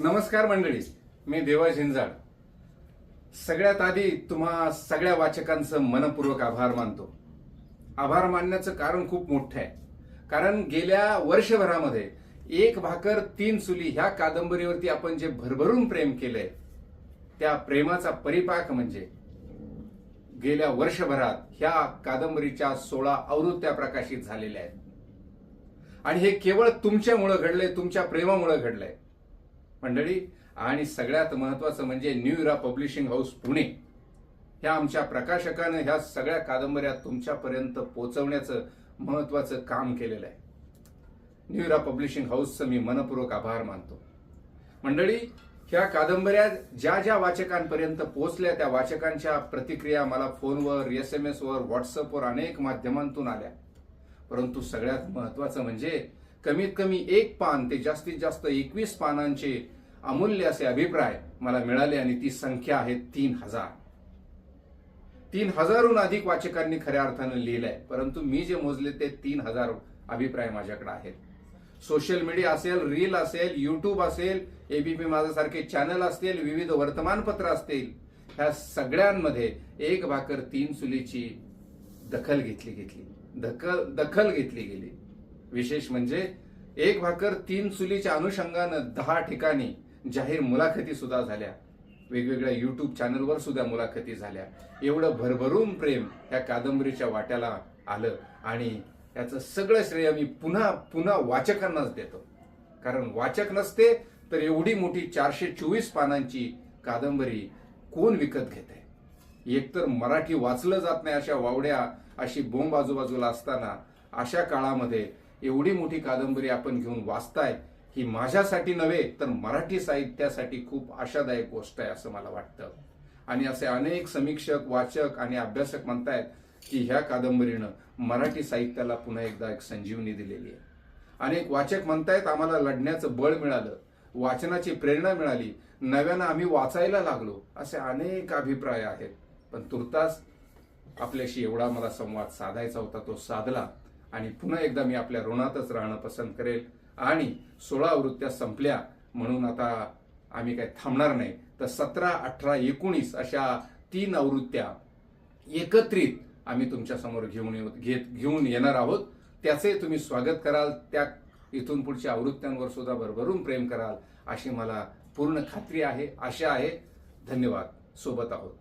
नमस्कार मंडळी मी देवा झिंजाड सगळ्यात आधी तुम्हा सगळ्या वाचकांचं मनपूर्वक आभार मानतो. आभार मानण्याचं कारण खूप मोठं आहे. कारण गेल्या वर्षभरामध्ये एक भाकर तीन चुली ह्या कादंबरीवरती आपण जे भरभरून प्रेम केलंय त्या प्रेमाचा परिपाक म्हणजे गेल्या वर्षभरात ह्या कादंबरीच्या सोळा आवृत्त्या प्रकाशित झालेल्या आहेत. आणि हे केवळ तुमच्यामुळं घडलंय तुमच्या प्रेमामुळं घडलंय. मंडळी आणि सगळ्यात महत्वाचं म्हणजे New Era Publishing House Pune. ह्या आमच्या प्रकाशकानं ह्या सगळ्या कादंबऱ्या तुमच्यापर्यंत पोहोचवण्याचं महत्वाचं काम केलेलं आहे. न्यू इरा पब्लिशिंग हाऊसचं मी मनपूर्वक आभार मानतो. मंडळी ह्या कादंबऱ्या ज्या ज्या वाचकांपर्यंत पोहोचल्या त्या वाचकांच्या प्रतिक्रिया मला फोनवर एस एम एसवर व्हॉट्सअपवर अनेक माध्यमांतून आल्या. परंतु सगळ्यात महत्वाचं म्हणजे कमीत कमी एक पान ते जास्तीत जास्त एकवीस पानांचे अमूल्य असे अभिप्राय मला मिळाले आणि ती संख्या आहे तीन हजार. तीन हजारहून अधिक वाचकांनी खऱ्या अर्थानं लिहिलंय परंतु मी जे मोजले ते तीन हजार अभिप्राय माझ्याकडे आहेत. सोशल मीडिया असेल रील असेल युट्यूब असेल एबीपी माझ्यासारखे चॅनल असतील विविध वर्तमानपत्र असतील ह्या सगळ्यांमध्ये एक भाकर तीन चुलीची दखल घेतली घेतली दखल दखल घेतली गेली. विशेष म्हणजे एक भाकर तीन चुलीच्या अनुषंगानं दहा ठिकाणी जाहीर मुलाखती सुद्धा झाल्या. वेगवेगळ्या युट्यूब चॅनलवर सुद्धा मुलाखती झाल्या. एवढं भरभरून प्रेम या कादंबरीच्या वाट्याला आलं आणि याचं सगळं श्रेय मी पुन्हा पुन्हा वाचकांनाच देतो. कारण वाचक नसते तर एवढी मोठी चारशे चोवीस पानांची कादंबरी कोण विकत घेते? एकतर मराठी वाचलं जात नाही अशा वावड्या अशी बोंब आजूबाजूला असताना अशा काळामध्ये एवढी मोठी कादंबरी आपण घेऊन वाचताय ही माझ्यासाठी नव्हे तर मराठी साहित्यासाठी खूप आशादायक गोष्ट आहे असं मला वाटतं. आणि असे अनेक समीक्षक वाचक आणि अभ्यासक म्हणतायत की ह्या कादंबरीनं मराठी साहित्याला पुन्हा एकदा एक संजीवनी दिलेली आहे. अनेक वाचक म्हणतायत आम्हाला लढण्याचं बळ मिळालं वाचनाची प्रेरणा मिळाली नव्यानं आम्ही वाचायला लागलो असे अनेक अभिप्राय आहेत. पण तुर्तास आपल्याशी एवढा मला संवाद साधायचा होता तो साधला. आणि पुन्हा एकदा मी आपल्या ऋणातच राहणं पसंत करेल. आणि सोळा आवृत्त्या संपल्या म्हणून आता आम्ही काही थांबणार नाही. तर सतरा अठरा एकोणीस अशा तीन आवृत्त्या एकत्रित आम्ही तुमच्यासमोर घेऊन येऊ घेत घेऊन येणार आहोत. त्याचे तुम्ही स्वागत कराल. त्या इथून पुढच्या आवृत्त्यांवर सुद्धा भरभरून प्रेम कराल अशी मला पूर्ण खात्री आहे आशा आहे. धन्यवाद. सोबत आहोत.